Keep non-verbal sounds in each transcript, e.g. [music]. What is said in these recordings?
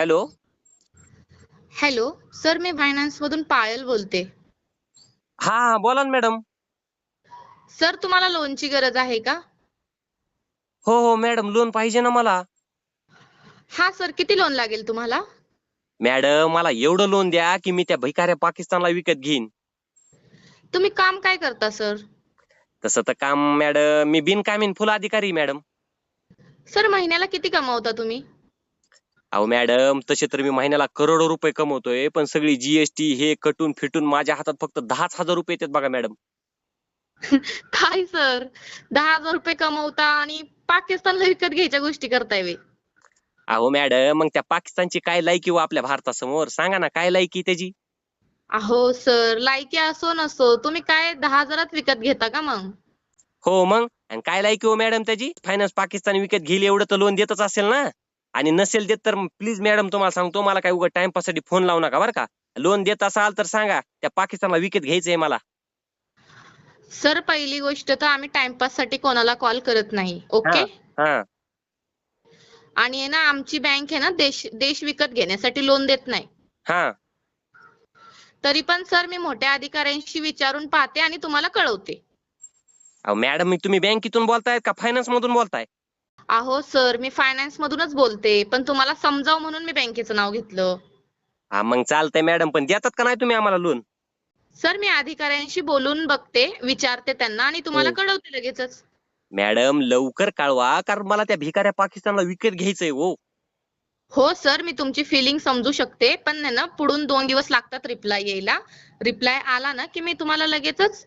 Hello? Hello sir मी finance मधून पायल बोलते. हा हा बोला ना मॅडम. सर तुम्हाला लोनची गरज आहे का? हो हो मॅडम लोन पाहिजे ना मला. हा सर किती लोन लागेल तुम्हाला? मॅडम मला एवढं लोन द्या की मी त्या भिकाऱ्या पाकिस्तानला विकत घेईन. तुम्ही काम काय करता सर? तसं तर काम मॅडम मी बिनकामीन फुल अधिकारी मॅडम. सर महिन्याला किती कमावता तुम्ही? अहो मॅडम तसे तर मी महिन्याला करोडो रुपये कमवतोय पण सगळी जीएसटी हे कटून फिटून माझ्या हातात फक्त दहाच हजार रुपये येतात बघा मॅडम [laughs] काय सर? दहा हजार रुपये कमवता आणि पाकिस्तानला विकत घ्यायच्या गोष्टी करताय वे अहो मॅडम मग त्या पाकिस्तानची काय लायकी व आपल्या भारतासमोर? सांगा ना काय लायकी त्याची? अहो सर लायकी असो नसो तुम्ही काय दहा हजारात विकत घेता का मग? हो मग? आणि काय लायकी हो मॅडम त्याची? फायनान्स पाकिस्तान विकत घेईल एवढं तर लोन देतच असेल ना? आणि नसेल देत तर प्लीज मॅडम तुम्हाला सांगतो मला काय उगा टाइमपाससाठी फोन लावू नका बरं का. लोन देत असाल तर सांगा त्या पाकिस्तानला विकत घ्यायचंय मला. सर पहिली गोष्ट तर आम्ही टाइमपाससाठी कोणाला कॉल करत नाही ओके हा आणि आहे ना आमची बँक आहे ना देश देश विकत घेण्यासाठी लोन देत नाही. हा. तरी पण सर मी मोठ्या अधिकाऱ्यांशी विचारून पाहते आणि तुम्हाला कळवते. मॅडम तुम्ही बँकेतून बोलताय का फायनान्स मधून बोलताय? अहो सर मी फायनान्स मधूनच बोलते पण तुम्हाला समजाव म्हणून मी बँकेचं नाव घेतलं. हा मग चालतंय मॅडम पण देतात का नाही तुम्ही आम्हाला लोन सर मी अधिकाऱ्यांशी बोलून बघते विचारते त्यांना आणि तुम्हाला हो. कळवते लगेचच. मॅडम लवकर कळवा कारण मला त्या भिकाऱ्या पाकिस्तानला विकत घ्यायचंय हो. हो सर मी तुमची फिलिंग समजू शकते पण आहे ना पुढून दोन दिवस लागतात रिप्लाय यायला. रिप्लाय आला ना की मी तुम्हाला लगेचच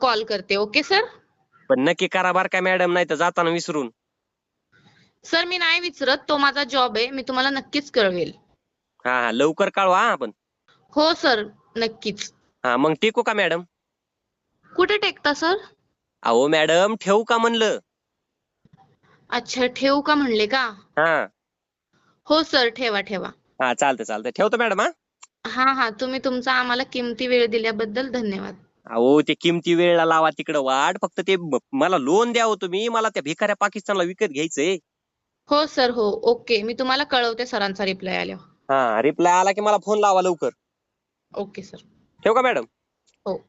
कॉल करते ओके सर पण नक्की करा बर का मॅडम नाही तर जाताना विसरून. सर मी नाही विचारत. तो माझा जॉब आहे. मी तुम्हाला नक्कीच कळवेल. हा हा. लवकर कळवा हा पण हो सर नक्कीच. हा मग टिकू का मॅडम कुठे टेकता सर अहो मॅडम ठेवू का म्हणलं? अच्छा ठेवू का म्हणले का? हा. हो सर ठेवा ठेवा. हा चालतंय चालतंय. ठेवतो मॅडम हा? हा हा. तुम्ही तुमचा आम्हाला किमती वेळ दिल्याबद्दल धन्यवाद. अहो ते किमती वेळेला लावा तिकडं वाट फक्त ते म- मला लोन द्यावं तुम्ही. मला त्या भिकाऱ्या पाकिस्तानला विकत घ्यायचंय. हो सर हो. ओके मी तुम्हाला कळवते सरांचा रिप्लाय आल्यावर. हा रिप्लाय आला की मला फोन लावा लवकर. ओके सर ठेवू का मॅडम हो.